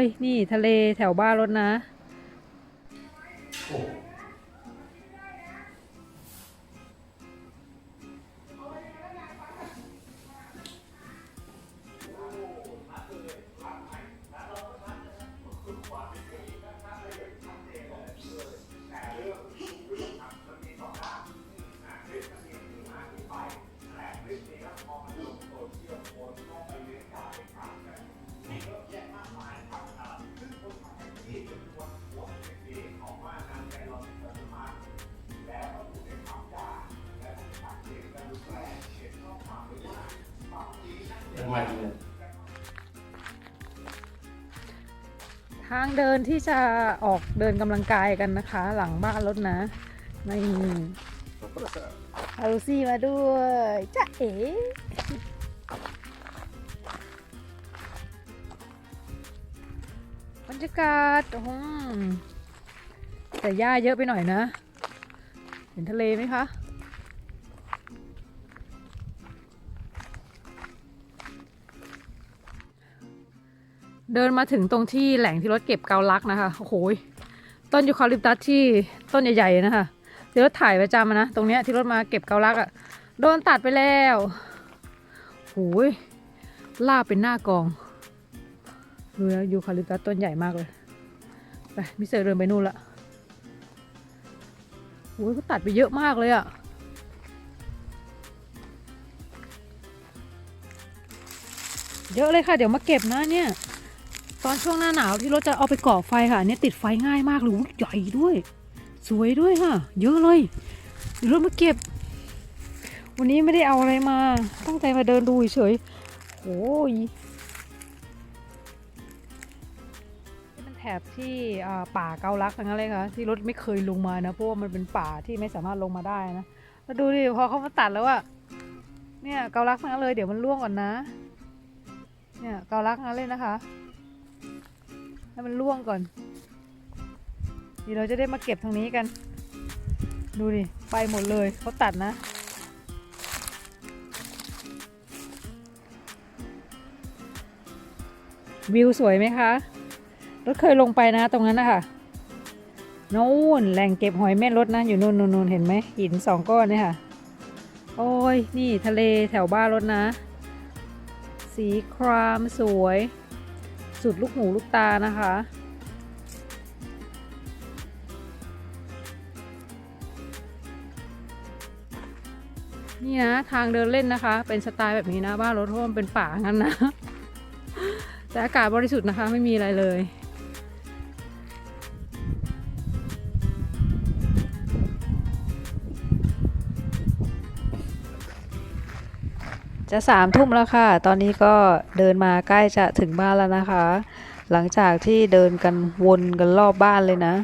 ย นี่ทะเลแถวบ้านรถนะ ยังไงเนี่ยทางเดินที่จะออกเดินกำลังกายกันนะคะ หลังบ้านรถนะนี่เอาลูซี่มาด้วยจ้าเอ๋บรรยากาศอืมแต่หญ้าเยอะไปหน่อยนะ เห็นทะเลไหมคะ เดินมาถึงตรงที่แหล่งที่รถเก็บเกาลักนะคะโอ้โหยต้นยูคาลิปตัสที่ต้นใหญ่ๆนะคะที่รถถ่ายประจำนะตรงเนี้ยที่รถมาเก็บเกาลักอะ่ะโดนตัดไปแล้วโอ้ยลาบเป็นหน้ากองดูแล้วยูคาลิปตัสต้นใหญ่มากเลยไปมิสเตอร์เดินไปนู่นละโอ้ยเขาตัดไปเยอะมากเลยอะ่ะเยอะเลยค่ะ เดี๋ยวมาเก็บนะเนี่ย ตอนช่วงหน้าหนาวที่รถจะเอาไปก่อไฟค่ะอันเนี่ยติดไฟง่ายมากเลยใหญ่ด้วย สวยด้วยค่ะ เยอะเลยเดี๋ยวรถมาเก็บ วันนี้ไม่ได้เอาอะไรมา ตั้งใจมาเดินดูเฉยๆโอ้ยมันแถบที่ป่าเกาลักทั้งนั้นเลยค่ะที่รถไม่เคยลงมานะเพราะว่ามันเป็นป่าที่ไม่สามารถลงมาได้นะแล้วดูดิพอเขามาตัดแล้วอะเนี่ยเกาลักทั้งนั้นเลยเดี๋ยวมันร่วงก่อนนะ เนี่ยเกาลักทั้งนั้นเลยนะคะ ให้มันร่วงก่อนเดี๋ยวเราจะได้มาเก็บทางนี้กัน ดูดิไปหมดเลยเขาตัดนะ วิวสวยไหมคะรถเคยลงไปนะตรงนั้นนะคะนู่นแหล่งเก็บหอยแม่รถนะอยู่นู่นนู่นนู่นเห็นไหมหินสองก้อนเนี่ยค่ะ โอ้ยนี่ทะเลแถวบ้านรถนะ สีครามสวย สุดลูกหูลูกตานะคะ นี่นะทางเดินเล่นนะคะ เป็นสไตล์แบบนี้นะบ้านรถท่วมเป็นป่างั้นนะ แต่อากาศบริสุทธิ์นะคะไม่มีอะไรเลย จะสามทุ่มแล้วค่ะ ตอนนี้ก็เดินมาใกล้จะถึงบ้านแล้วนะคะ หลังจากที่เดินกันวนกันรอบบ้านเลยนะ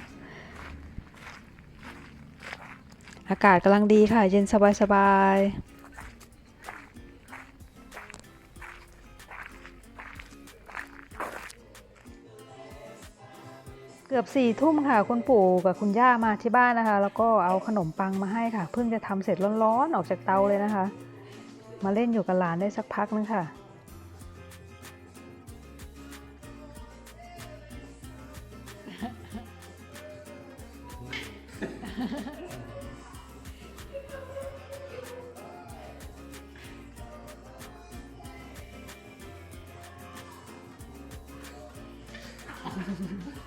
อากาศกำลังดีค่ะ เย็นสบายๆเกือบสี่ทุ่มค่ะคุณปู่กับคุณย่ามาที่บ้านนะคะ แล้วก็เอาขนมปังมาให้ค่ะ เพิ่งจะทำเสร็จร้อนๆออกจากเตาเลยนะคะ มาเล่นอยู่กับหลานได้สักพักนึงค่ะ Ahora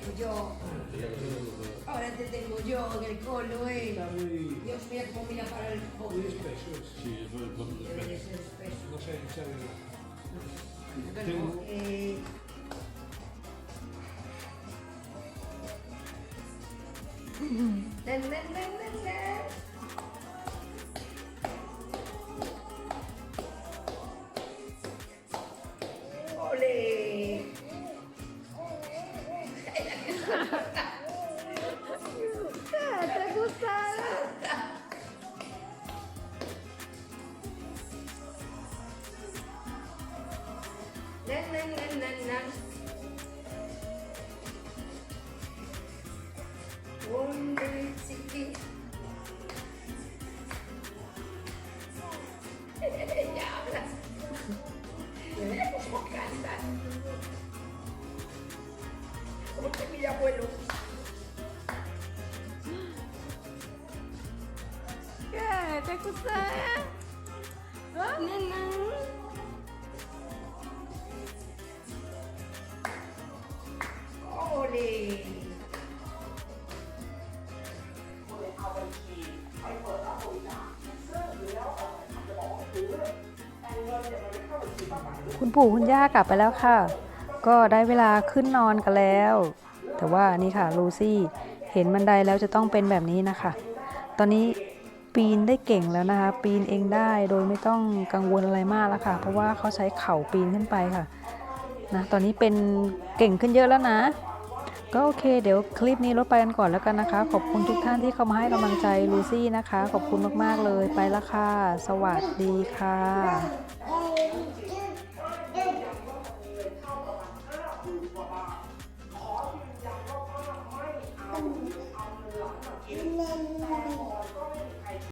tengo yo. Ahora te tengo yo en el colo, eh. Dios mira cómo mira para el fondo. Muy espeso es. Sí, es muy espeso. No sé, no sabe nada. Tengo... Ten. Como que mi abuelo. ¿Qué? ¿Te gusta? Eh? คุณปู่คุณย่ากลับไปแล้วค่ะ ก็ได้เวลาขึ้นนอนกันแล้ว แต่ว่านี่ค่ะลูซี่เห็นบันไดแล้วจะต้องเป็นแบบนี้นะคะ ตอนนี้ปีนได้เก่งแล้วนะคะ ปีนเองได้โดยไม่ต้องกังวลอะไรมากแล้วค่ะ เพราะว่าเขาใช้เข่าปีนขึ้นไปค่ะนะตอนนี้เป็นเก่งขึ้นเยอะแล้วนะ ก็โอเค เดี๋ยวคลิปนี้ลดไปกันก่อนแล้วกันนะคะ ขอบคุณทุกท่านที่เข้ามาให้กำลังใจลูซี่นะคะ ขอบคุณมากๆเลยไปละค่ะ สวัสดีค่ะ Amen.